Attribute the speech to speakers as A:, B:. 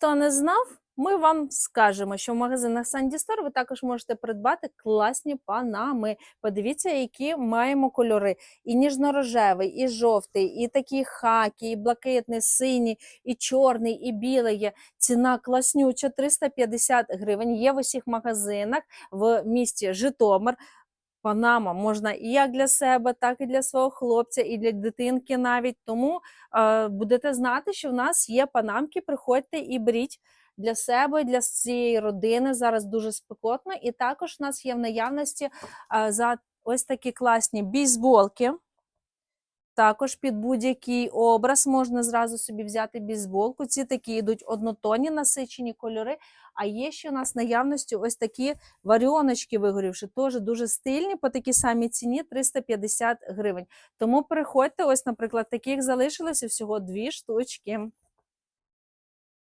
A: хто не знав, ми вам скажемо, що в магазинах Sandy Store ви також можете придбати класні панами. Подивіться, які маємо кольори: і ніжно-рожевий, і жовтий, і такий хакі, і блакитний, синій, і чорний, і білий. Ціна класнюча 350 гривень. Є в усіх магазинах в місті Житомир. Панама можна і як для себе, так і для свого хлопця, і для дитинки навіть. Тому е, будете знати, що в нас є панамки. Приходьте і беріть для себе, для цієї родини. Зараз дуже спекотно. І також в нас є в наявності е, за ось такі класні бейсболки. Також під будь-який образ можна зразу собі взяти бізболку. Ці такі йдуть однотонні насичені кольори. А є ще у нас наявності ось такі варіоночки вигорівши, теж дуже стильні, по такій самій ціні 350 гривень. Тому приходьте, ось, наприклад, таких залишилося всього дві штучки.